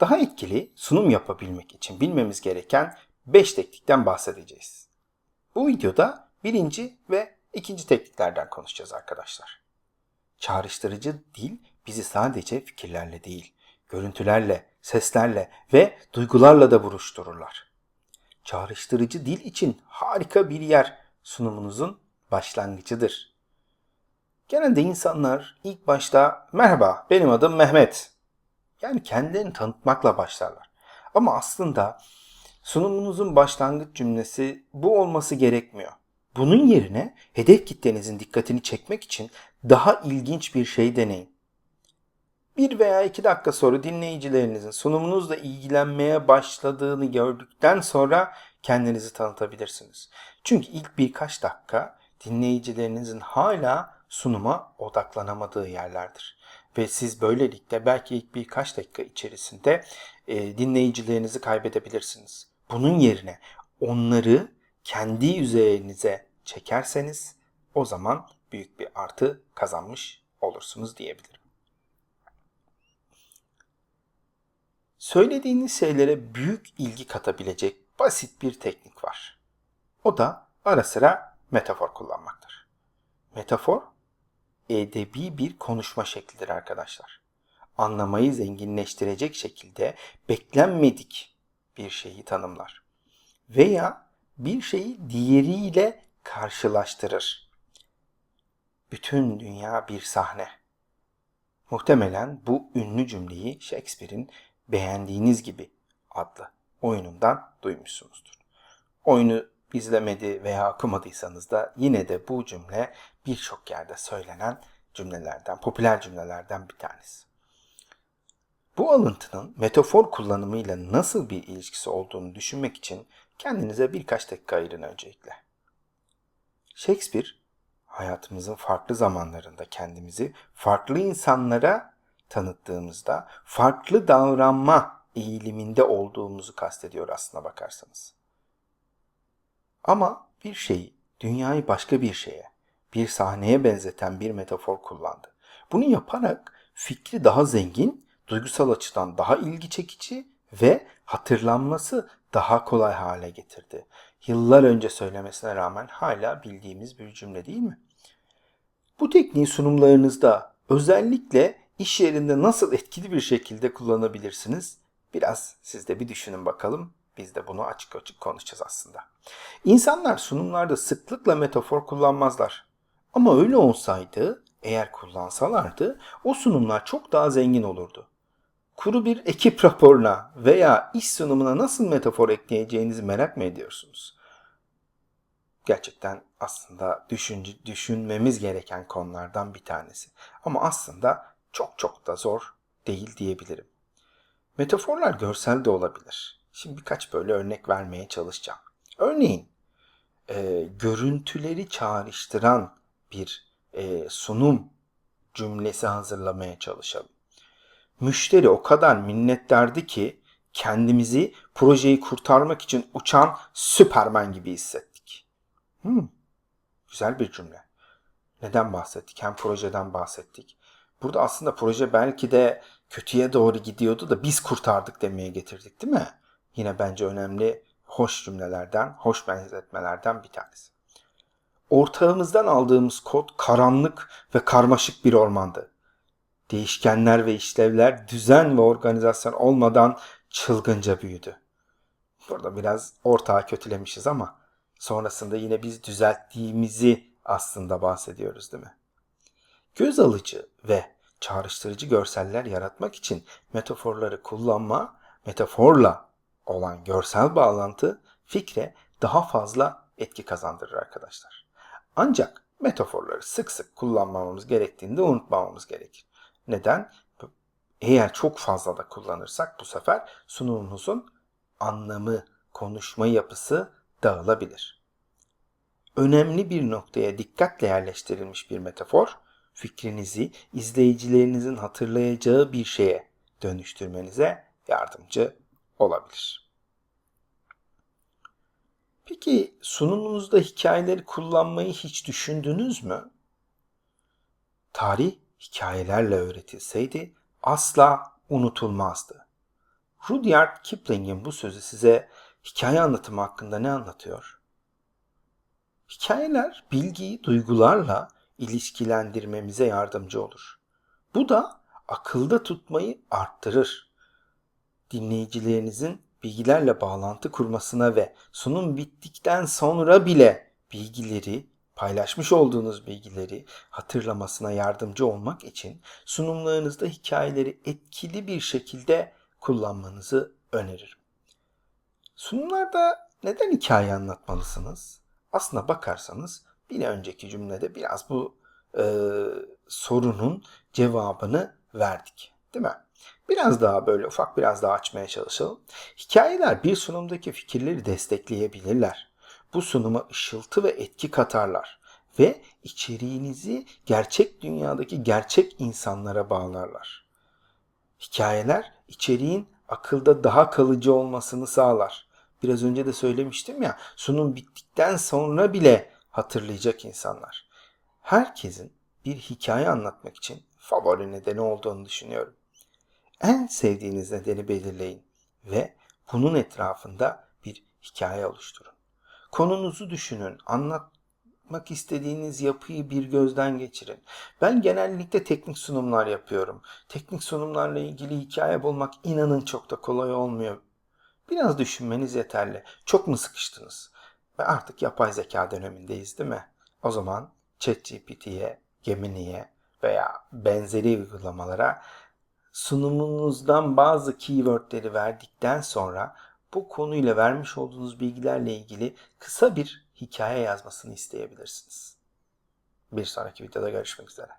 Daha etkili sunum yapabilmek için bilmemiz gereken 5 teknikten bahsedeceğiz. Bu videoda birinci ve ikinci tekniklerden konuşacağız arkadaşlar. Çağrıştırıcı dil bizi sadece fikirlerle değil, görüntülerle, seslerle ve duygularla da buruştururlar. Çağrıştırıcı dil için harika bir yer sunumunuzun başlangıcıdır. Genelde insanlar ilk başta merhaba benim adım Mehmet. Yani kendilerini tanıtmakla başlarlar. Ama aslında sunumunuzun başlangıç cümlesi bu olması gerekmiyor. Bunun yerine hedef kitlenizin dikkatini çekmek için daha ilginç bir şey deneyin. Bir veya iki dakika sonra dinleyicilerinizin sunumunuzla ilgilenmeye başladığını gördükten sonra kendinizi tanıtabilirsiniz. Çünkü ilk birkaç dakika dinleyicilerinizin hala sunuma odaklanamadığı yerlerdir. Ve siz böylelikle belki ilk birkaç dakika içerisinde e, dinleyicilerinizi kaybedebilirsiniz. Bunun yerine onları kendi üzerinize çekerseniz o zaman büyük bir artı kazanmış olursunuz diyebilirim. Söylediğiniz şeylere büyük ilgi katabilecek basit bir teknik var. O da ara sıra metafor kullanmaktır. Metafor edebi bir konuşma şeklidir arkadaşlar. Anlamayı zenginleştirecek şekilde beklenmedik bir şeyi tanımlar. Veya bir şeyi diğeriyle karşılaştırır. Bütün dünya bir sahne. Muhtemelen bu ünlü cümleyi Shakespeare'in Beğendiğiniz gibi adlı oyunundan duymuşsunuzdur. Oyunu izlemedi veya okumadıysanız da yine de bu cümle birçok yerde söylenen cümlelerden, popüler cümlelerden bir tanesi. Bu alıntının metafor kullanımıyla nasıl bir ilişkisi olduğunu düşünmek için kendinize birkaç dakika ayırın öncelikle. Shakespeare hayatımızın farklı zamanlarında kendimizi farklı insanlara tanıttığımızda farklı davranma eğiliminde olduğumuzu kastediyor aslına bakarsanız. Ama bir şeyi, dünyayı başka bir şeye, bir sahneye benzeten bir metafor kullandı. Bunu yaparak fikri daha zengin, duygusal açıdan daha ilgi çekici ve hatırlanması daha kolay hale getirdi. Yıllar önce söylemesine rağmen hala bildiğimiz bir cümle değil mi? Bu tekniği sunumlarınızda özellikle iş yerinde nasıl etkili bir şekilde kullanabilirsiniz? Biraz siz de bir düşünün bakalım. Biz de bunu açık açık konuşacağız aslında. İnsanlar sunumlarda sıklıkla metafor kullanmazlar. Ama öyle olsaydı, eğer kullansalardı o sunumlar çok daha zengin olurdu. Kuru bir ekip raporuna veya iş sunumuna nasıl metafor ekleyeceğinizi merak mı ediyorsunuz? Gerçekten aslında düşünce, düşünmemiz gereken konulardan bir tanesi. Ama aslında çok çok da zor değil diyebilirim. Metaforlar görsel de olabilir. Şimdi birkaç böyle örnek vermeye çalışacağım. Örneğin e, görüntüleri çağrıştıran bir e, sunum cümlesi hazırlamaya çalışalım. Müşteri o kadar minnettardı ki kendimizi projeyi kurtarmak için uçan Süpermen gibi hissettik. Hmm, güzel bir cümle. Neden bahsettik? Hem projeden bahsettik Burada aslında proje belki de kötüye doğru gidiyordu da biz kurtardık demeye getirdik değil mi? Yine bence önemli hoş cümlelerden, hoş benzetmelerden bir tanesi. Ortağımızdan aldığımız kod karanlık ve karmaşık bir ormandı. Değişkenler ve işlevler düzen ve organizasyon olmadan çılgınca büyüdü. Burada biraz ortağı kötülemişiz ama sonrasında yine biz düzelttiğimizi aslında bahsediyoruz değil mi? Göz alıcı ve çağrıştırıcı görseller yaratmak için metaforları kullanma, metaforla olan görsel bağlantı fikre daha fazla etki kazandırır arkadaşlar. Ancak metaforları sık sık kullanmamamız gerektiğinde unutmamamız gerekir. Neden? Eğer çok fazla da kullanırsak bu sefer sunumumuzun anlamı, konuşma yapısı dağılabilir. Önemli bir noktaya dikkatle yerleştirilmiş bir metafor fikrinizi izleyicilerinizin hatırlayacağı bir şeye dönüştürmenize yardımcı olabilir. Peki sunumunuzda hikayeleri kullanmayı hiç düşündünüz mü? Tarih hikayelerle öğretilseydi asla unutulmazdı. Rudyard Kipling'in bu sözü size hikaye anlatımı hakkında ne anlatıyor? Hikayeler bilgiyi duygularla ilişkilendirmemize yardımcı olur. Bu da akılda tutmayı arttırır. Dinleyicilerinizin bilgilerle bağlantı kurmasına ve sunum bittikten sonra bile bilgileri, paylaşmış olduğunuz bilgileri hatırlamasına yardımcı olmak için sunumlarınızda hikayeleri etkili bir şekilde kullanmanızı öneririm. Sunumlarda neden hikaye anlatmalısınız? Aslına bakarsanız bir önceki cümlede biraz bu e, sorunun cevabını verdik. Değil mi? Biraz daha böyle ufak biraz daha açmaya çalışalım. Hikayeler bir sunumdaki fikirleri destekleyebilirler. Bu sunuma ışıltı ve etki katarlar ve içeriğinizi gerçek dünyadaki gerçek insanlara bağlarlar. Hikayeler içeriğin akılda daha kalıcı olmasını sağlar. Biraz önce de söylemiştim ya, sunum bittikten sonra bile hatırlayacak insanlar. Herkesin bir hikaye anlatmak için favori nedeni olduğunu düşünüyorum. En sevdiğiniz nedeni belirleyin ve bunun etrafında bir hikaye oluşturun. Konunuzu düşünün, anlatmak istediğiniz yapıyı bir gözden geçirin. Ben genellikle teknik sunumlar yapıyorum. Teknik sunumlarla ilgili hikaye bulmak inanın çok da kolay olmuyor. Biraz düşünmeniz yeterli. Çok mu sıkıştınız? Ve artık yapay zeka dönemindeyiz değil mi? O zaman ChatGPT'ye, Gemini'ye veya benzeri uygulamalara sunumunuzdan bazı keywordleri verdikten sonra bu konuyla vermiş olduğunuz bilgilerle ilgili kısa bir hikaye yazmasını isteyebilirsiniz. Bir sonraki videoda görüşmek üzere.